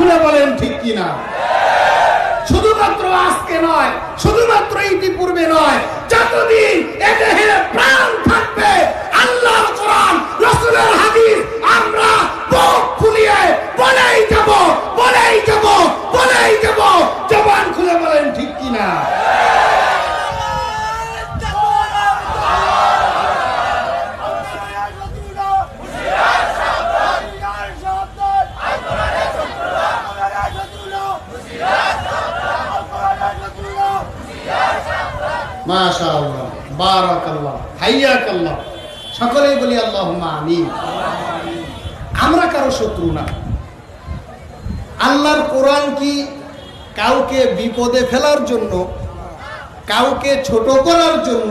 খুলে বলেন ঠিক কিনা? শুধুমাত্র আজকে নয় শুধুমাত্র ইতিপূর্বে নয় যতদিন এ দেহের প্রাণ থাকবে আল্লাহর কোরআন রসুলের হাদিস আমরা বুক ফুলিয়ে বলেই যাব বলেই যাব বলেই যাব জবান খুলে বলেন ঠিক কিনা সকলেই বলি আমিন। আমরা কারও শত্রু না। আল্লাহর কোরআন কি কাউকে বিপদে ফেলার জন্য, কাউকে ছোট করার জন্য,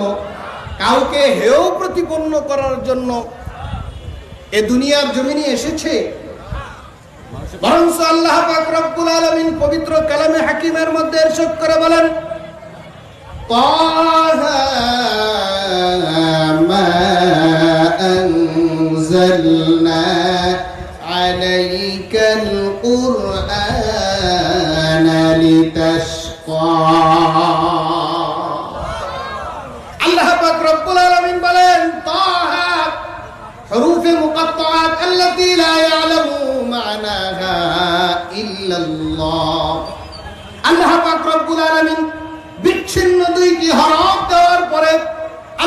কাউকে হেয় প্রতিপন্ন করার জন্য এ দুনিয়ার জমিনে এসেছে? বরং আল্লাহ রব্বুল আলামিন পবিত্র কালামে হাকিমের মধ্যে এরশাদ করে বলেন أنزلنا عليك القرآن لتشقى আল্লাহ পাক রব্বুল আলামিন বলেন তাহা حروف مقطعات التي لا يعلم معناها إلا الله আল্লাহ পাক রব্বুল আলামিন বিচ্ছিন্ন দুইটি হরফ দেওয়ার পরে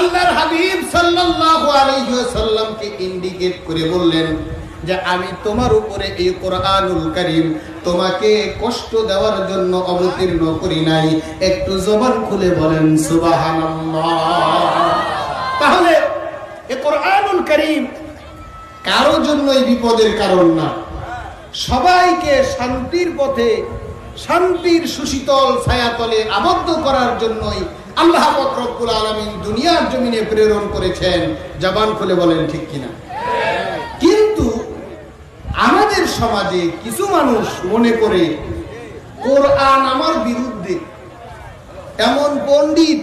আল্লাহর হাবিব সাল্লাল্লাহু আলাইহি ওয়াসাল্লামকে ইন্ডিকেট করে বললেন যে আমি তোমার উপরে এই কোরআনুল কারীম তোমাকে কষ্ট দেওয়ার জন্য অবতীর্ণ করি নাই। একটু জবান খুলে বলেন, সুবহানাল্লাহ। তাহলে এ কোরআনুল করিম কারও জন্যই বিপদের কারণ না। সবাইকে শান্তির পথে, শান্তির সুশীতল ছায়াতলে আবদ্ধ করার জন্যই আল্লাহ রব্বুল আলমিন দুনিয়ার জমিনে প্রেরণ করেছেন। জবান খুলে বলেন, ঠিক কিনা? কিন্তু আমাদের সমাজে কিছু মানুষ মনে করে, কোরআন আমার বিরুদ্ধে, এমন পণ্ডিত,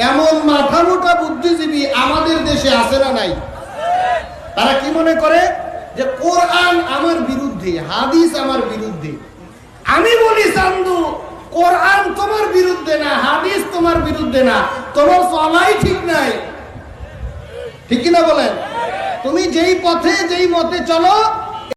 এমন মাথা মোটা বুদ্ধিজীবী আমাদের দেশে আছে না নাই? তারা কি মনে করে? যে কোরআন আমার বিরুদ্ধে, হাদিস আমার বিরুদ্ধে। আমি বলি, চান্দু কোরআন তোমার বিরুদ্ধে না হাদিস বিরুদ্ধে না। তোমার চলাই ঠিক নাই। ঠিক কিনা বলেন? তুমি যেই পথে, যেই মতে চলো